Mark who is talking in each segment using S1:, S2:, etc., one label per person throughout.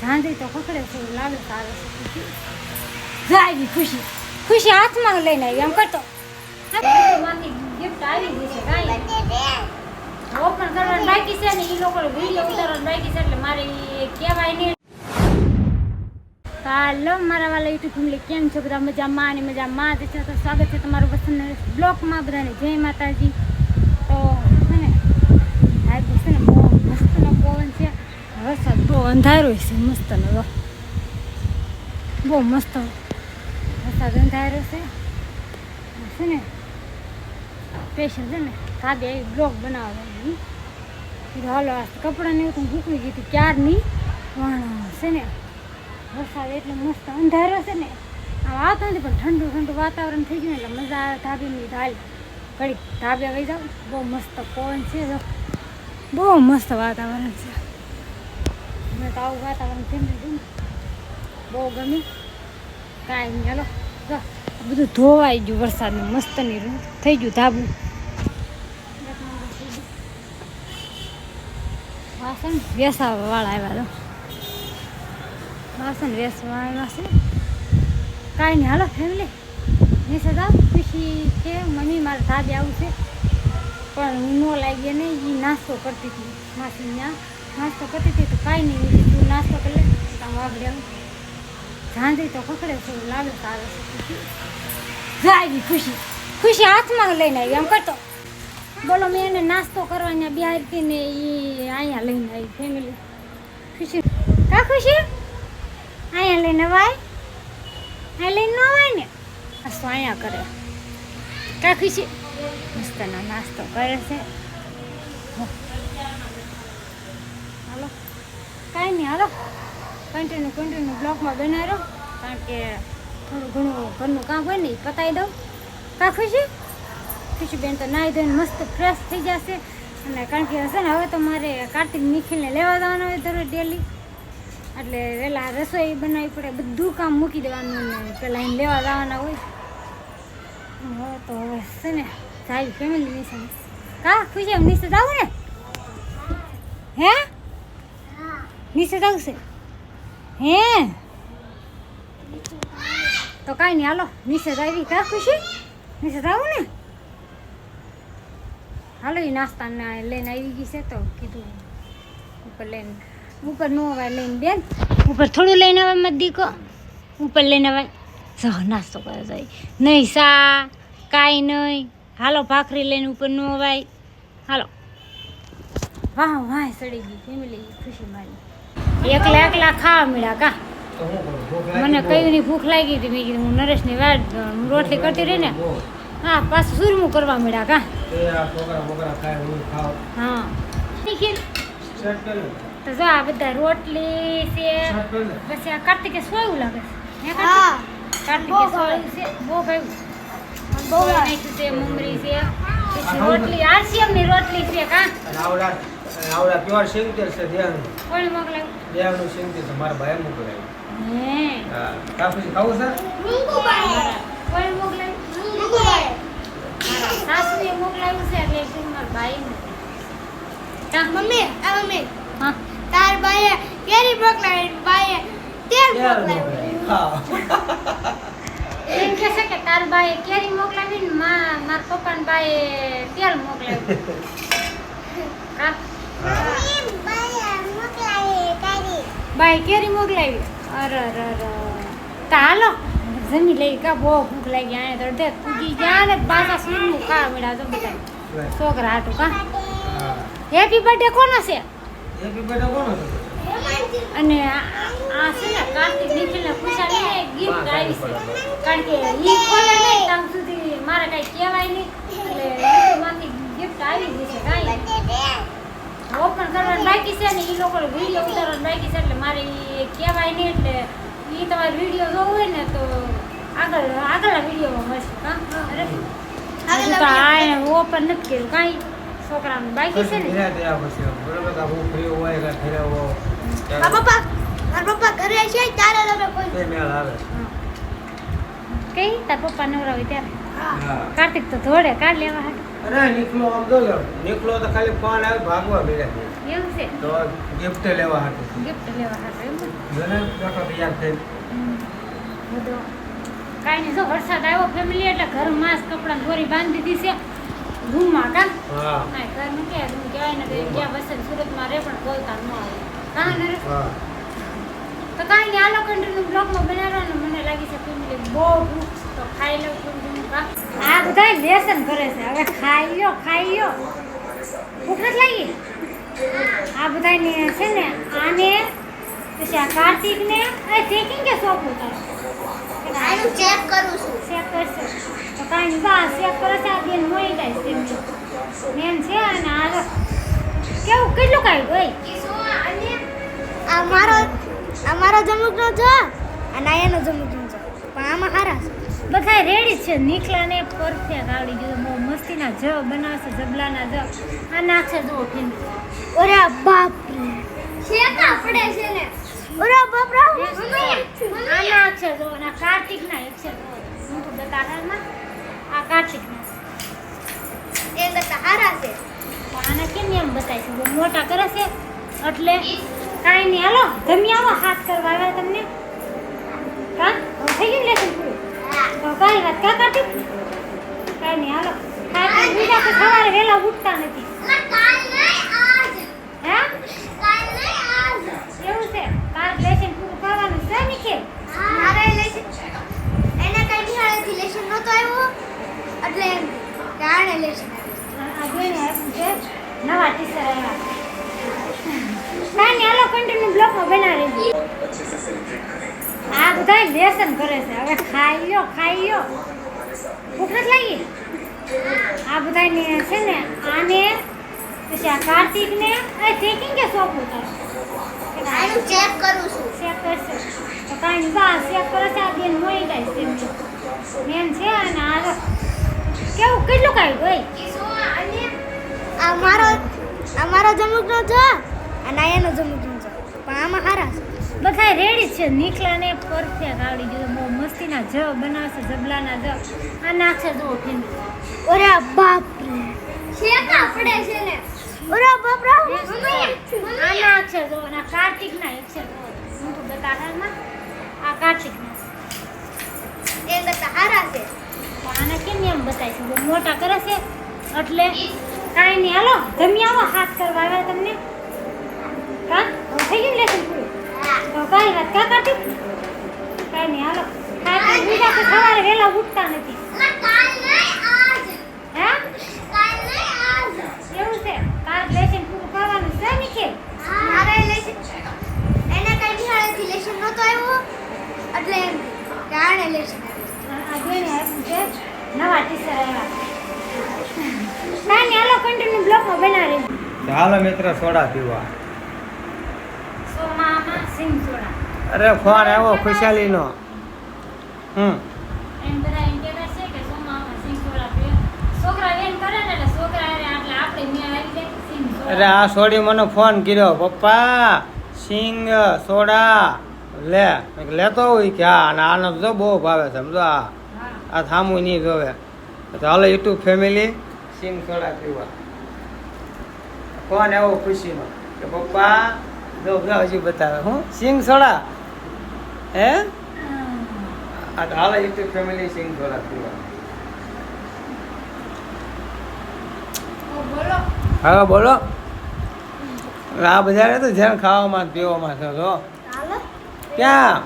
S1: ઝાંઝરી તો પકડે છે, એવું લાગે સારો છે. ખુશી જાય ખુશી. ખુશી હાથમાં લઈને આવી આમ કરતો. ગિફ્ટ આવી ગઈ છે, કાંઈ ઓપન કરવાનું બાકી છે ને એ લોકો વીડિયો છે, એટલે મારે કહેવાય નહીં. હાલો બધા મજામાં તો જય માતાજી તો છે ને આજે છે ને બહુ મસ્તનો પવન છે વરસાદ બહુ અંધારો છે મસ્ત જો બહુ મસ્ત. વરસાદ અંધારો છે છે ને સ્પેશિયલ છે ને કાબે આવી બ્લોગ બનાવવાની. કીધું હાલો, આ કપડાં ને એવું તો ભૂકવી ગઈ હતી ક્યારની? પણ છે ને, વરસાદ એટલે મસ્ત અંધારો છે ને. આ વાત નથી પણ ઠંડુ ઠંડુ વાતાવરણ થઈ ગયું એટલે મજા આવે ધાબીની ઢાલ ઘડી ધાબે વહી જાવ બહુ મસ્ત પવન છે બહુ મસ્ત વાતાવરણ છે. મને તો આવું વાતાવરણ છે ને બહુ ગમે કાંઈ નહીં, હાલો, જો. બધું ધોવાઈ ગયું વરસાદનું મસ્તની રૂ. થઈ ગયું ધાબું. વાસણ વેસાવા વાળા આવ્યા તો વાસણ વેસવા આવ્યા છે. કાંઈ નહીં, હાલો ફેમિલી નિશે જાઓ ખુશી છે, મમ્મી મારે દાદી આવું છે. પણ હું ન લાગી ને એ નાસ્તો કરતી હતી માસી ત્યાં. નાસ્તો કરતી હતી તો કાંઈ નહીં, મેં તું નાસ્તો કરી લે આમ આગળ આવું ઝાંઝરી તો પકડે છે લાગે સારો. છે ખુશી. ખુશી હાથમાં લઈને આવી, આમ કરતો. બોલો, મેં એને નાસ્તો કરવા અહીંયા બિહારથી ને એ અહીંયા લઈને આવી ફેમિલી ખુશી. કા ખુશી? અહીંયા લઈને વાય? અહીંયા લઈને ન વાય ને? આ અહીંયા કરે? કા ખુશી? મસ્તનો નાસ્તો કરે છે હાલો કાંઈ નહીં, હાલો. કન્ટિન્યુ કન્ટિન્યુ બ્લોકમાં બનાવ્યો. કારણ કે થોડું ઘણું ઘરનું કામ હોય ને એ પતાવી દઉં. કા ખુશી? ખુશીબેન તો નાહી ધોઈને મસ્ત ફ્રેશ થઈ જશે. અને કારણ કે હશે ને, હવે તો મારે કાર્તિક નિખિલને લેવા જવાના હોય દરરોજ ડેલી એટલે વહેલા રસોઈ બનાવવી પડે, બધું કામ મૂકી દેવાનું ને પહેલાં એને લેવા જવાના હોય. હવે તો હવે છે ને સારી ફેમિલી નિશાન કા ખુશી નીચે જાવ ને? હે? નીચે જાવ છે હે? તો કાંઈ નહીં, હાલો, નીચે જ આવી કા ખુશી? નીચે જાવ ને? હાલો એ નાસ્તા લઈને આવી ગઈ છે તો કીધું, ઉપર લઈને, ઉપર નો અવાય લઈને બેન, ઉપર થોડું લઈને આવે મત દીકો, ઉપર લઈને આવે જો, નાસ્તો કરે જાય. નહીં, સા, કાંઈ નહીં. હાલો, ભાખરી લઈને ઉપર નો અવાય. હાલો. વાહ વાહ સડી ગઈ ફેમિલી ખુશી મારી. એકલા એકલા ખાવા મળ્યા કા? મને કયું ની ભૂખ લાગી હતી મેં કીધું હું નરેશની વાત. રોટલી કરતી રહી ને હા પાછું સુરમું કરવા મળ્યા કા? હા. તો જો આ બધા રોટલી છે પછી આ કાર્તિકે સોયું લાગે છે. હે કાર્તિક? કાર્તિકે સોયું છે બહુ ભાઈ બહુ નાખ્યું છે મમરી છે પછી રોટલી આરસીએમની રોટલી છે કા?
S2: આવડા પ્યોર સિંગતેલ છે દેહનું.
S1: કોણ મોકલાયું?
S2: દેહનું સિંગતેલ છે મારા ભાઈ મોકલાયું.
S1: હે?
S2: હા કાપી ખાવું છે?
S1: કોણ મોકલાયું? મારા સાસુએ મોકલાયું છે એટલે કીધું મારા ભાઈ મોકલાયું.
S3: મમ્મી આ મમ્મી.
S1: હા.
S3: તાર બાએ કેરી મોકલાવી બાએ તેલ મોકલાવ્યું
S2: હા.
S1: એમ કે છે કે તાર બાએ કેરી મોકલાવી ને મા મારા પપ્પાના બાએ તેલ મોકલાવ્યું
S3: કેરી
S1: બાઈ કેરી મોકલાવી. અરે અરે અરે. તા હાલો. જમી લઈ કા બહુ ભૂખ લાગી આને તો અડધે પૂજી ગયા ને પાછા સૂરનું કા મળ્યા તો બધા. છોકરા હાટું કા? હેપી બર્થડે કોનો છે?
S2: હેપી બર્થડે કોનો છે?
S1: અને આ છે ને કાર્તિક નિખિલને ખુશાલીને ગિફ્ટ આવી છે. કારણ કે ઈ ખોલે નહીં ત્યાં સુધી મારે કાંઈ કહેવાય નહીં એટલે માંથી ગિફ્ટ આવી ગઈ છે કાંઈ ઓપન કરવાનું બાકી છે ને એ લોકો વીડિયો ઉતારવાનું બાકી છે એટલે મારે એ કહેવાય નહીં એટલે એ તમારે વીડિયો જોવો હોય ને તો આગળ આગળના વિડીયોમાં મળશે. આ ઓપન નથી કર્યું કાંઈ. છોકરાનું બાકી છે ને?
S2: હું હો
S3: પપ્પા પપ્પા ઘરે છે ત્યારે તમે કોઈ
S2: મેળ આવે.
S1: કઈ તાર પપ્પા નવરા હોય ત્યારે?
S2: હા.
S1: કાર્તિક તો ધોડે કાઢ લેવા હાટુ.
S2: અરે નીકળો આમ તો નીકળો તો ખાલી ફોન આવે ભાગવા મળ્યા
S1: એવું છે?
S2: તો ગિફ્ટ લેવા હતું
S1: ગિફ્ટ લેવા હતું એમ ને?
S2: તૈયાર થઈ
S1: બધો કાંઈ નહીં જો વરસાદ આવ્યો ફેમિલી એટલે ઘર માસ કપડાં દોરી બાંધી દીધી છે. રૂમમાં કા?
S2: હા.
S1: ના ઘરનું કે રૂમ કહેવાય ને તો ગયા સુરત સુરતમાં રે પણ બોલતા ન આવે. કા ને
S2: હા.
S1: તો કાંઈ નહીં આલો કન્ટિન્યુ બ્લોગમાં બનાવવાનું મને લાગી છે ફેમિલી બહુ ભૂખ. તો ખાઈ લઉં છું કા? આ બધા લેસન કરે છે. હવે ખાઈ લો ખાઈ લો ભૂખ નથી લાગી? આ બધાને છે ને આને પછી આ કાર્તિકને એ ચેકિંગ કે ઉતારે
S3: આનું ચેક કરું છું.
S1: ચેક કરશે. તો કાંઈ બા ચેક કરે છે. આ બેન મળી જાય છે છે અને આ જો કેવું કેટલું કાઢ્યું એ
S3: આ મારો આ મારો જમુકનો છે અને આ એનો જમુકનો છે. પણ આમાં હારા છે.
S1: બધા રેડી છે. નીકળાને પરફેક્ટ આવડી ગયું. બહુ મસ્તીના જ બનાવશે જબલાના જ આ નાખશે જુઓ ફિલ્મ
S3: ઓરે બાપ રે શેકા છે ને ઓરે બાપ રા
S1: આ નાખશે જુઓ. ના કાર્તિક કાર્તિકના એક છે હું તો બતાડામાં આ કાર્તિકના.
S3: એ બતા હારા છે.
S1: આના આને કેમ એમ બતાય છે? મોટા કરે છે. એટલે કાંઈ નહીં. હાલો જમી આવો. હાથ કરવા આવ્યા તમને. તો કાંઈ વાત કા કાર્તિક કઈ નહીં હાલો. કાર્તિક બીજા તો સવારે વહેલા ઉઠતા નથી.
S3: કાલ નહીં આજ
S1: હે?
S3: કાલ નહીં
S1: એવું છે? તાર લેસન પૂરું કરવાનું છે નિખિલ
S3: મારે લેશન એને કઈ નિહાળેથી લેશન નહોતો આવ્યો એટલે એમ કે આણે લેશન
S1: આ જોઈને આપ્યું છે. નવા ટીચર આવ્યા. કાંઈ નહીં હાલો કન્ટિન્યુ બ્લોકમાં બનાવી આ બધા લેસન કરે છે. હવે ખાઈ લો ખાઈ લો ભૂખ નથી લાગી? આ બધાને છે ને આને પછી આ કાર્તિકને એ ચેકિંગ કે શોખ
S3: આનું ચેક કરું છું.
S1: ચેક કરશે. તો કાંઈ બા ચેક કરે છે આ બેન મળી જાય છે બેન છે અને આ જો કેવું કેટલું કાઢ્યું ભાઈ
S3: આ મારો આ મારો જમુકનો છે અને આ એનો જમુકનો છે. પણ આમાં હારા છે.
S1: બધા રેડી છે. નીકળાને પરફેક્ટ આવડી ગયું બહુ મસ્તીના જ બનાવશે જબલાના જ. આ નાખશે જો ફિલ્મ
S3: ઓરે બાપ રે શેકા પડે છે ને? ઓરે બાપ રા
S1: આ નાખશે જો અને કાર્તિક કાર્તિકના એક છે. હું તો બતાડામાં આ કાર્તિકના.
S3: એ બતા હારા છે.
S1: આને કેમ એમ બતાય છે? બહુ મોટા કરે છે એટલે કાંઈ નહીં. હાલો જમી આવો હાથ કરવા આવ્યા તમને. તો વાત કા કાર્તિક કઈ નહીં હાલો. કાર્તિક બીજા તો સવારે વહેલા ઉઠતા નથી.
S3: કાલ નહીં આજ
S1: હે?
S3: કાલ નહીં આજ
S1: એવું છે? લેસન પૂરું કરવાનું છે નિખિલ?
S3: મારે એને કઈ નિહાળેથી લેશન નહોતો આવ્યો એટલે
S1: કારણે છે. નવા ટીચર આવ્યા. હાલો કન્ટિન્યુ બ્લોકમાં બનાવી
S2: હાલો મિત્ર સોડા પીવા.
S1: સોમામાં સિંગ સોડા.
S2: અરે ફોન આવ્યો ખુશાલીનો. હમ. અરે આ સોડી મને ફોન કર્યો પપ્પા સિંગ સોડા લે. લેતો હોય કે હા. અને આનો જો બહુ ભાવે સમજો આ. આ થામું નહીં જોવે. તો હાલો યુટ્યુબ ફેમિલી સિંગ સોડા પીવા. ફોન એવો ખુશીનો કે પપ્પા જો હજી બતાવે. હું સિંગ સોડા? હે? ફેમિલી સિંગ
S1: ઓ બોલો.
S2: આ બધા તો ધ્યાન ખાવામાં પીવામાં છે
S3: તો
S2: ક્યાં?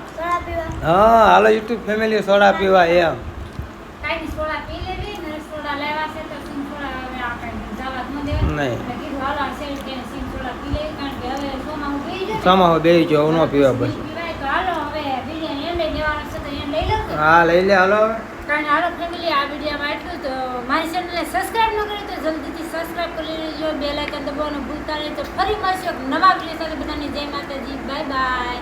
S2: હા હાલો યુટ્યુબ ફેમિલી સોડા પીવા એમ.
S1: નહીં સમા હું
S2: બે જો ન. પીવા બસ
S1: પીવાય તો હાલો હવે બિરયાની એને લેવાનું છે તો એને લઈ લઉં કે?
S2: હા, લઈ લે, હાલો
S1: કારણ હાલો ફેમિલી આ વિડીયોમાં એટલું તો મારી ચેનલને સબસ્ક્રાઇબ ન કરી તો જલ્દીથી સબસ્ક્રાઇબ કરી લેજો. બે લાઇકન દબાવવાનું ભૂલતા નહીં. તો ફરી મળશે નવા વીડિયો સાથે. બધાની જય માતાજી. Bye bye